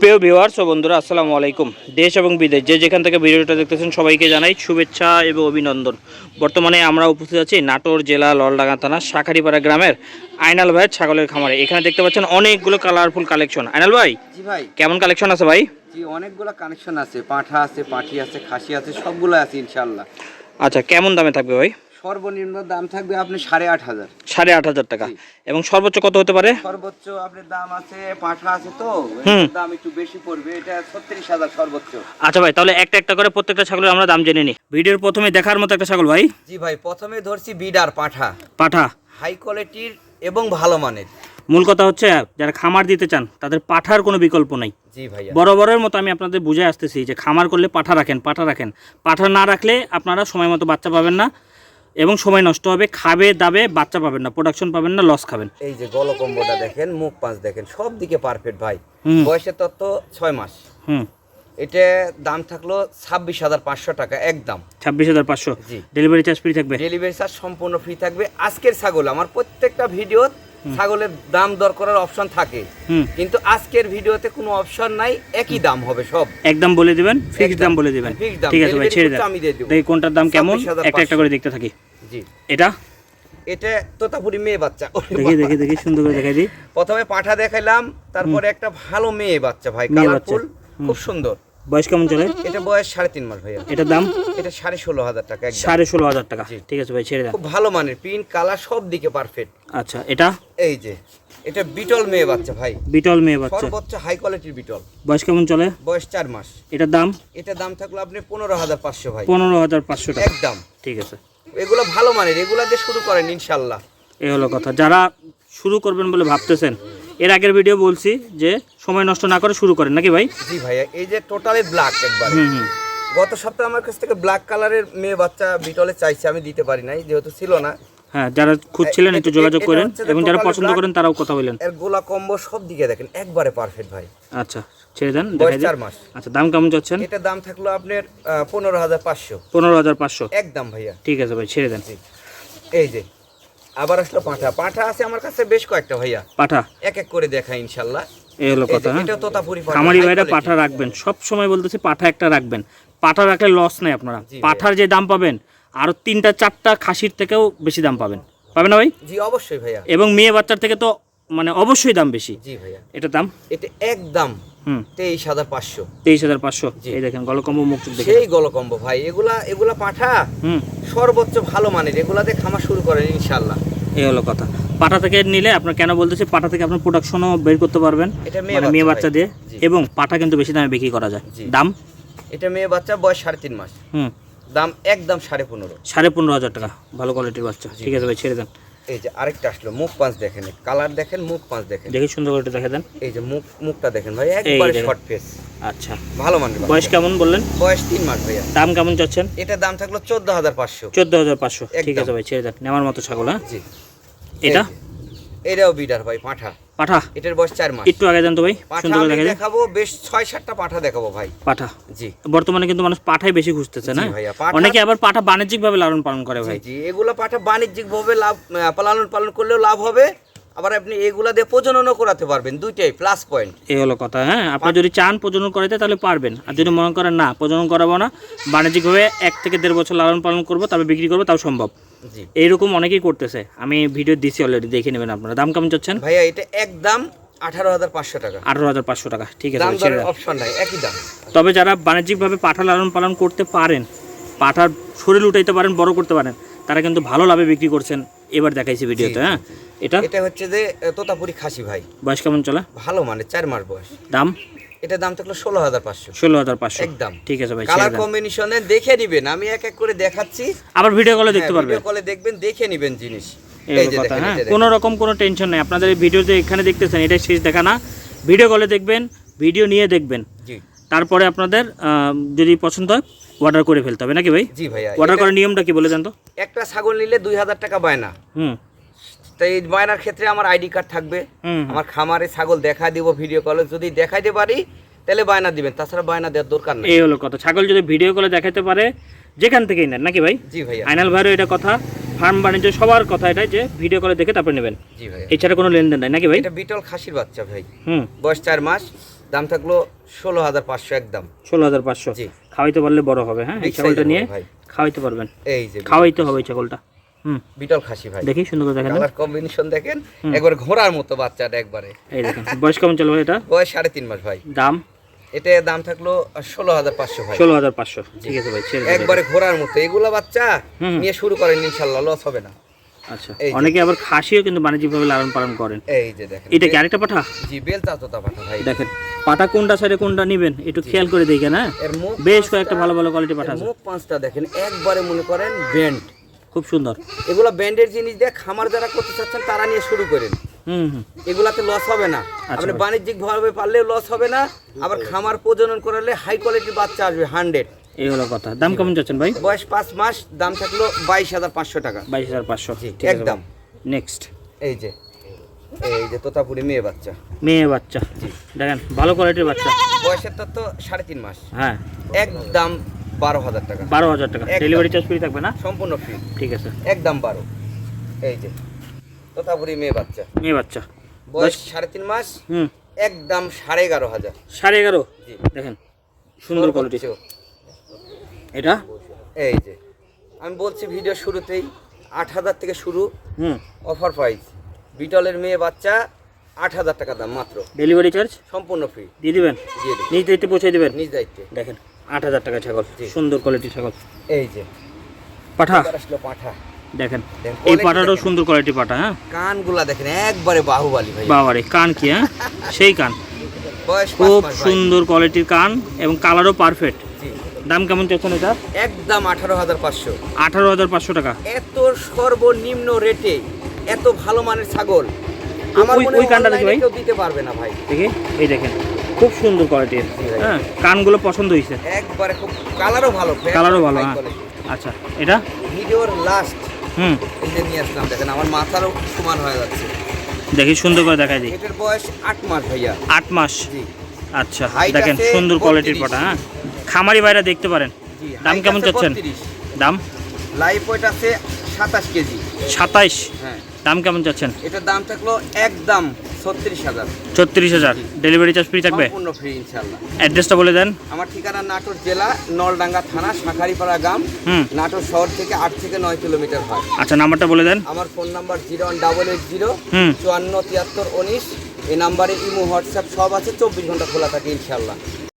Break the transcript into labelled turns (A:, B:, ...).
A: প্রিয় ভিউয়ার্স ও বন্ধুরা আসসালামু আলাইকুম। দেশ এবং বিদেশ যে যেখান থেকে ভিডিওটা দেখতেছেন সবাইকে জানাই শুভেচ্ছা এবং অভিনন্দন। বর্তমানে আমরা উপস্থিত আছি নাটোর জেলা ললডাঙ্গা থানা শাখারিপাড়া গ্রামের আইনাল ভাইয়ের ছাগলের খামারে। এখানে দেখতে পাচ্ছেন অনেকগুলো কালারফুল কালেকশন আইনাল ভাই
B: জি ভাই।
A: কেমন কালেকশন আছে ভাই?
B: জি অনেকগুলো কানেকশন আছে। পাঁঠা আছে পাঠি আছে খাসি আছে সবগুলো আছে ইনশাল্লাহ
A: আচ্ছা কেমন দামে থাকবে ভাই?
B: সর্বনিম্ন দাম থাকবে আপনি সাড়ে আট হাজার।
A: সাড়ে আট হাজার টাকা। এবং সর্বোচ্চ কত হতে পারে?
B: সর্বোচ্চ আপনার দাম আছে পাঁঠা আছে তো। দাম একটু বেশি পড়বে এটা ছত্রিশ হাজার সর্বোচ্চ।
A: আচ্ছা ভাই তাহলে একটা একটা করে প্রত্যেকটা ছাগলের আমরা দাম জেনে নিই ভিডিওর প্রথমে দেখার মতো একটা ছাগল ভাই।
B: জি ভাই প্রথমে ধরছি বিডার পাঁঠা।
A: পাঠা।
B: হাই কোয়ালিটির এবং ভালো মানের।
A: মূল কথা হচ্ছে যারা খামার দিতে চান তাদের পাঠার কোনো বিকল্প নাই। বরাবরের মতো আমি আপনাদের বুঝে আসতেছি যে খামার করলে পাঠা রাখেন পাঠা রাখেন। পাঠা না রাখলে আপনারা সময় মতো বাচ্চা পাবেন না। এবং সময় নষ্ট হবে খাবে দাবে বাচ্চা পাবেন না প্রোডাকশন পাবেন না লস খাবেন।
B: এই যে গলকম্বটা দেখেন মুখ পাঁচ দেখেন সব দিকে পারফেক্ট ভাই।
A: বয়সে
B: বয়সের তত্ত্ব ছয় মাস।
A: হুম।
B: এটা দাম থাকল ছাব্বিশ হাজার পাঁচশো টাকা একদম।
A: ছাব্বিশ হাজার পাঁচশো। ডেলিভারি চার্জ ফ্রি থাকবে?
B: ডেলিভারি চার্জ সম্পূর্ণ ফ্রি থাকবে। আজকের ছাগল আমার প্রত্যেকটা ভিডিও ছাগলের দাম দর করার অপশন থাকে। কিন্তু আজকের ভিডিওতে কোনো অপশন নাই একই দাম হবে সব।
A: একদম বলে দিবেন ফিক্সড দাম বলে দিবেন। ঠিক আছে ভাই ছেড়ে দেন।
B: আমি দিয়ে দেবো।
A: কোনটার দাম কেমন একটা একটা করে দেখতে থাকি।
B: জি।
A: এটা?
B: এটা তোতাপুরি মেয়ে বাচ্চা।
A: দেখি দেখি দেখি সুন্দর করে দেখাই দিই।
B: প্রথমে পাঠা দেখাইলাম তারপরে একটা ভালো মেয়ে বাচ্চা ভাই। কালারফুল খুব সুন্দর।
A: বয়স কেমন চলে
B: এটা বয়স সাড়ে তিন মাস ভাইয়া।
A: এটার দাম?
B: এটা সাড়ে ষোলো হাজার টাকা
A: সাড়ে ষোলো হাজার টাকা। ঠিক আছে ভাই ছেড়ে দেন।
B: খুব ভালো মানের প্রিন্ট কালার সব দিকে পারফেক্ট
A: আচ্ছা এটা?
B: এই যে এটা বিটল মেয়ে বাচ্চা ভাই।
A: বিটল মেয়ে বাচ্চা।
B: সর্বোচ্চ হাই কোয়ালিটির বিটল।
A: বয়স কেমন চলে?
B: বয়স চার মাস।
A: এটার দাম?
B: এটা দাম থাকল আপনি পনেরো হাজার পাঁচশো ভাই।
A: পনেরো হাজার পাঁচশো টাকা।
B: একদম।
A: ঠিক আছে।
B: এগুলো ভালো মানের এগুলা দিয়ে শুরু করেন ইনশাল্লাহ।
A: এই হলো কথা। যারা শুরু করবেন বলে ভাবতেছেন এর আগের ভিডিও বলছি যে সময় নষ্ট না করে শুরু করেন নাকি ভাই?
B: জি ভাইয়া এই যে টোটালি ব্ল্যাক একবার।
A: হুম হুম।
B: গত সপ্তাহে আমার কাছ থেকে ব্ল্যাক কালারের মেয়ে বাচ্চা বিটলে চাইছে আমি দিতে পারি নাই যেহেতু ছিল না।
A: হ্যাঁ যারা খুঁজছিলেন একটু যোগাযোগ করেন এবং যারা পছন্দ করেন তারাও কথা বললেন
B: এর গোলা কম্বো সব দিকে দেখেন একবারে পারফেক্ট ভাই।
A: আচ্ছা ছেড়ে দেন।
B: চার মাস।
A: আচ্ছা দাম কেমন চাচ্ছেন
B: এটা দাম থাকল আপনার পনেরো হাজার পাঁচশো।
A: পনেরো হাজার পাঁচশো।
B: একদম ভাইয়া।
A: ঠিক আছে ভাই ছেড়ে দেন।
B: এই যে আবার আসলো পাঠা। পাঠা আছে আমার কাছে বেশ কয়েকটা ভাইয়া।
A: পাঠা?
B: এক এক করে দেখা ইনশাল্লাহ।
A: এই হলো কথা হ্যাঁ?
B: এটা তোতাপুরি
A: খামারি ভাইরা। পাঠা রাখবেন। সব সময় বলতেছি পাঠা একটা রাখবেন। পাঠা রাখলে লস নাই আপনারা। পাঠার যে দাম পাবেন আর তিনটা চারটা খাসির থেকেও বেশি দাম পাবেন। পাবেন না ভাই?
B: জি অবশ্যই ভাইয়া।
A: এবং মেয়ে বাচ্চার থেকে তো মানে অবশ্যই দাম বেশি।
B: জি ভাইয়া।
A: এটার দাম?
B: এটা একদম
A: হুম।
B: তেইশ হাজার পাঁচশো।
A: তেইশ হাজার পাঁচশো। এই দেখেন গলকম্ব দেখেন।
B: সেই গলকম্ব ভাই এগুলা এগুলা পাঠা
A: হুম।
B: সর্বোচ্চ ভালো মানের এগুলাতে খামার শুরু করেন ইনশাল্লাহ
A: এই হলো কথা। পাটা থেকে নিলে আপনার কেন বলতেছি পাটা থেকে আপনার প্রোডাকশনও বের করতে পারবেন।
B: এটা মেয়ে
A: মানে মেয়ে
B: বাচ্চা
A: বাচ্চা দিয়ে। এবং পাটা কিন্তু বেশি দামে বিক্রি করা যায়। দাম?
B: এটা মেয়ে বাচ্চা বয়স সাড়ে তিন মাস।
A: হুম।
B: দাম একদম সাড়ে পনেরো।
A: সাড়ে পনেরো হাজার টাকা। ভালো কোয়ালিটির বাচ্চা। ঠিক আছে ভাই ছেড়ে দেন।
B: এই যে আরেকটা আসলো মুখ পাঁচ দেখেন কালার দেখেন মুখ পাঁচ দেখেন।
A: দেখি সুন্দর করে দেখে দেন।
B: এই যে মুখ মুখটা দেখেন ভাই একবারে শর্ট ফেস
A: আচ্ছা।
B: ভালো মানের
A: বয়স কেমন বললেন?
B: বয়স তিন মাস ভাইয়া।
A: দাম কেমন চাচ্ছেন?
B: এটা দাম থাকল চোদ্দ হাজার পাঁচশো।
A: চোদ্দ হাজার পাঁচশো। ঠিক। আছে ভাই ছেড়ে দেন নেওয়ার মতো ছাগল হ্যাঁ?
B: জি।
A: এটা?
B: এটাও বিডার ভাই পাঠা।
A: পাঠা?
B: এটার বয়স চার মাস।
A: একটু আগে জানতো তো ভাই
B: পাঠা
A: সুন্দর করে দেখা
B: দেখাবো বেশ ছয় সাতটা পাঠা দেখাবো ভাই।
A: পাঠা?
B: জি।
A: বর্তমানে কিন্তু মানুষ পাঠাই বেশি খুঁজতেছে না? অনেকে আবার পাঠা বাণিজ্যিক ভাবে লালন পালন করে ভাই।
B: জি এগুলো পাঠা বাণিজ্যিক ভাবে লাভ লালন পালন পালন করলেও লাভ হবে। আবার আপনি এগুলা দিয়ে প্রজননও করাতে পারবেন দুইটাই প্লাস পয়েন্ট
A: এই হলো কথা হ্যাঁ? আপনি যদি চান প্রজনন করাইতে তাহলে পারবেন। আর যদি মনে করেন না প্রজনন করাবো না বাণিজ্যিকভাবে এক থেকে দেড় বছর লালন পালন করব তবে বিক্রি করব তাও সম্ভব। এইরকম অনেকেই করতেছে। আমি ভিডিও দিছি অলরেডি দেখে নেবেন আপনারা। দাম কেমন চাচ্ছেন?
B: ভাইয়া এটা একদম আঠারো হাজার পাঁচশো টাকা।
A: আঠারো হাজার পাঁচশো টাকা ঠিক আছে।
B: অপশন নাই একই দাম।
A: তবে যারা বাণিজ্যিকভাবে পাঠা লালন পালন করতে পারেন পাঠার শরীর উঠাইতে পারেন বড় করতে পারেন তারা কিন্তু ভালো লাভে বিক্রি করছেন। এবার দেখাইছি ভিডিওতে হ্যাঁ? এটা?
B: এটা হচ্ছে যে তোতাপুরি খাসি ভাই।
A: বয়স কেমন চলে?
B: ভালো মানে চার মাস বয়স।
A: দাম?
B: এটা দাম থাকল ষোলো হাজার পাঁচশো।
A: ষোলো হাজার পাঁচশো।
B: একদম।
A: ঠিক আছে ভাই
B: কালার কম্বিনেশনে দেখে নিবেন আমি এক এক করে দেখাচ্ছি।
A: আবার ভিডিও কলে দেখতে
B: হ্যাঁ,
A: পারবেন।
B: ভিডিও কলে দেখবেন দেখে নিবেন জিনিস।
A: হ্যাঁ? কোনো রকম কোনো টেনশন নেই। আপনাদের এই ভিডিও যে এখানে দেখতেছেন এটাই শেষ দেখা না। ভিডিও কলে দেখবেন ভিডিও নিয়ে দেখবেন।
B: জি।
A: তারপরে আপনাদের আহ, যদি পছন্দ হয় অর্ডার করে ফেলতে হবে নাকি ভাই?
B: জি ভাইয়া
A: অর্ডার করার নিয়মটা কি বলে জান তো?
B: একটা ছাগল নিলে দুই হাজার টাকা বায়না।
A: হুম।
B: তো এই বায়নার ক্ষেত্রে আমার আইডি কার্ড থাকবে আমার খামারে ছাগল দেখা দিব ভিডিও কলে যদি দেখাইতে পারি তাহলে বায়না দিবেন তাছাড়া বায়না দেওয়ার দরকার নেই।
A: এই হলো কথা। ছাগল যদি ভিডিও কলে দেখাতে পারে যেখান থেকেই নেন নাকি ভাই?
B: জি ভাই
A: আইনাল ভাইয়েরও এটা কথা। ফার্ম বাণিজ্য সবার কথা এটাই যে ভিডিও কলে দেখে তারপরে নেবেন।
B: জি ভাই
A: এছাড়া কোনো লেনদেন নাই নাকি ভাই?
B: এটা বিটল খাসির বাচ্চা ভাই।
A: হুম।
B: বয়স চার মাস। দাম থাকল ষোলো হাজার পাঁচশো একদম
A: ষোলো হাজার পাঁচশো। খাওয়াইতে পারলে বড় হবে হ্যাঁ? এই ছাগলটা নিয়ে খাওয়াইতে পারবেন।
B: এই যে
A: খাওয়াইতে হবে ছাগলটা। হুম।
B: বিটল খাসি ভাই।
A: দেখি সুন্দর দেখেন?
B: কালার কম্বিনেশন দেখেন একবার ঘোড়ার মতো বাচ্চাটা একবারে।
A: এই দেখেন বয়স কেমন চলবে এটা?
B: বয়স সাড়ে তিন মাস ভাই।
A: দাম?
B: এটা দাম থাকল ষোলো হাজার পাঁচশো ভাই।
A: ষোলো হাজার পাঁচশো। ঠিক আছে ভাই
B: একবারে ঘোড়ার মতো। এগুলো বাচ্চা। নিয়ে শুরু করেন ইনশাল্লাহ লস হবে না।
A: আচ্ছা। অনেকে আবার খাসিও কিন্তু বাণিজ্যিকভাবে লালন পালন করেন।
B: এই যে দেখেন
A: এটা কি আরেকটা পাঠা?
B: জি বেলচা তোতা পাঠা ভাই।
A: দেখেন পাটা কোনটা সাইডে কোনটা নিবেন একটু খেয়াল করে দেখেন হ্যাঁ? বেশ কয়েকটা ভালো ভালো কোয়ালিটি পাঠা আছে।
B: মুখ পাঁচটা দেখেন একবারে মনে করেন ব্যান্ড।
A: খুব সুন্দর।
B: এগুলো ব্যান্ডের জিনিস দিয়ে খামার যারা করতে চাচ্ছেন তারা নিয়ে শুরু করেন।
A: হুম হুম।
B: এগুলাতে লস হবে না।
A: আচ্ছা
B: আপনি বাণিজ্যিক ভাবে পারলেও লস হবে না। আবার খামার প্রজনন করালে হাই কোয়ালিটির বাচ্চা আসবে হান্ড্রেড
A: এই হলো কথা। দাম কেমন যাচ্ছেন ভাই?
B: বয়স পাঁচ মাস দাম থাকল বাইশ হাজার পাঁচশো টাকা।
A: বাইশ হাজার পাঁচশো।
B: জি,
A: ঠিক আছে
B: একদম।
A: নেক্সট
B: এই যে এই যে তোতাপুরি মেয়ে বাচ্চা।
A: মেয়ে বাচ্চা। দেখেন ভালো কোয়ালিটির বাচ্চা।
B: বয়সের তো তো সাড়ে তিন মাস।
A: হ্যাঁ।
B: একদম বারো হাজার টাকা।
A: বারো হাজার টাকা। ডেলিভারি চার্জ ফ্রি থাকবে না?
B: সম্পূর্ণ ফ্রি
A: ঠিক আছে।
B: একদম বারো। এই যে তোতাপুরি মেয়ে বাচ্চা।
A: মেয়ে বাচ্চা।
B: বয়স সাড়ে তিন মাস।
A: হুম।
B: একদম সাড়ে এগারো হাজার।
A: সাড়ে এগারো?
B: জি।
A: দেখেন সুন্দর কোয়ালিটি। এটা?
B: এই যে। আমি বলছি ভিডিও শুরুতেই আট হাজার থেকে শুরু
A: হুম।
B: অফার প্রাইস বিটলের মেয়ে বাচ্চা আট হাজার টাকা দাম মাত্র।
A: ডেলিভারি চার্জ
B: সম্পূর্ণ ফ্রি
A: দিয়ে দিবেন? নিজ দায়িত্বে পৌঁছে দেবেন?
B: নিজ দায়িত্বে।
A: দেখেন আট হাজার টাকা ছাগল। সুন্দর কোয়ালিটির ছাগল।
B: এই যে।
A: পাঠা?
B: আসলো পাঠা।
A: দেখেন এই পাঠাটাও সুন্দর কোয়ালিটির পাঠা হ্যাঁ?
B: কানগুলা দেখেন একবারে বাহুবালি ভাই।
A: বাবারে কান কি হ্যাঁ? সেই কান। খুব সুন্দর কোয়ালিটির কান এবং কালারও পারফেক্ট। দাম কেমন চাচ্ছেন এটা?
B: একদম আঠারো হাজার পাঁচশো।
A: আঠারো হাজার পাঁচশো টাকা।
B: এত সর্বনিম্ন রেটে এত ভালো মানের ছাগল আমার
A: ওই-
B: মনে
A: ওই কানটা দেখি ভাই।
B: কেউ দিতে পারবে না ভাই।
A: দেখি এই দেখেন খুব সুন্দর কোয়ালিটির হ্যাঁ কানগুলো পছন্দ হয়েছে।
B: একবারে খুব কালারও ভালো
A: কালারও ভালো হ্যাঁ। আচ্ছা এটা?
B: ভিডিওর লাস্ট
A: হুম।
B: এই যে নিয়ে আসলাম দেখেন আমার মাথারও সমান হয়ে যাচ্ছে।
A: দেখি সুন্দর করে দেখাই দিই।
B: এটার বয়স আট মাস ভাইয়া।
A: আট মাস? আচ্ছা দেখেন সুন্দর কোয়ালিটির পটা হ্যাঁ। খামারি বাইরা দেখতে পারেন। দাম কেমন চাচ্ছেন? দাম?
B: লাইফ ওয়েট আছে সাতাশ কেজি।
A: সাতাইশ?
B: হ্যাঁ।
A: দাম কেমন চাচ্ছেন?
B: এটার দাম থাকল একদম ছত্রিশ হাজার।
A: ছত্রিশ হাজার। ডেলিভারি চার্জ ফ্রি থাকবে?
B: সম্পূর্ণ ফ্রি ইনশাল্লাহ
A: অ্যাড্রেসটা বলে দেন।
B: আমার ঠিকানা নাটোর জেলা নলডাঙ্গা থানা শাখারিপাড়া গ্রাম। নাটোর শহর থেকে আট থেকে নয় কিলোমিটার হয়।
A: আচ্ছা নাম্বারটা বলে দেন।
B: আমার phone number zero one double eight zero চুয়ান্ন তিয়াত্তর উনিশ। এই নাম্বারে ইমো হোয়াটসঅ্যাপ সব আছে চব্বিশ ঘণ্টা খোলা থাকে ইনশাল্লাহ